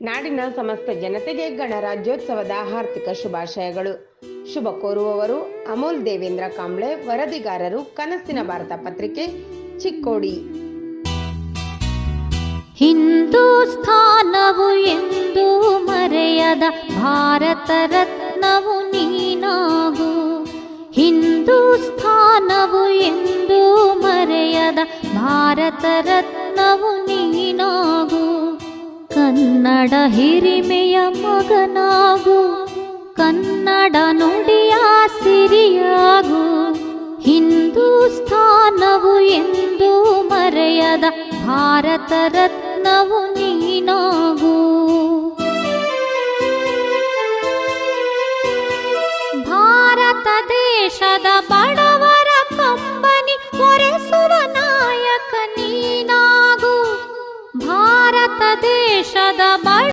ನಾಡಿನ ಸಮಸ್ತ ಜನತೆಗೆ ಗಣರಾಜ್ಯೋತ್ಸವದ ಹಾರ್ದಿಕ ಶುಭಾಶಯಗಳು. ಶುಭ ಕೋರುವವರು ಅಮೋಲ್ ದೇವೇಂದ್ರ ಕಾಂಬ್ಳೆ, ವರದಿಗಾರರು ಕನಸಿನ ಭಾರತ ಪತ್ರಿಕೆ, ಚಿಕ್ಕೋಡಿ. ಹಿಂದೂಸ್ಥಾನವು ಎಂದು ಮರೆಯದ ಭಾರತ ರತ್ನವು ನೀನಾಗು. ಹಿಂದೂಸ್ಥಾನವು ಎಂದು ಮರೆಯದ ಭಾರತ ರತ್ನವು ನೀನಾಗು. ಕನ್ನಡ ಹಿರಿಮೆಯ ಮಗನಾಗು ಕನ್ನಡ ನುಡಿಯ ಸಿರಿಯಾಗು. ಹಿಂದೂಸ್ಥಾನವು ಎಂದು ಮರೆಯದ ಭಾರತ ರತ್ನವು তাতে সদা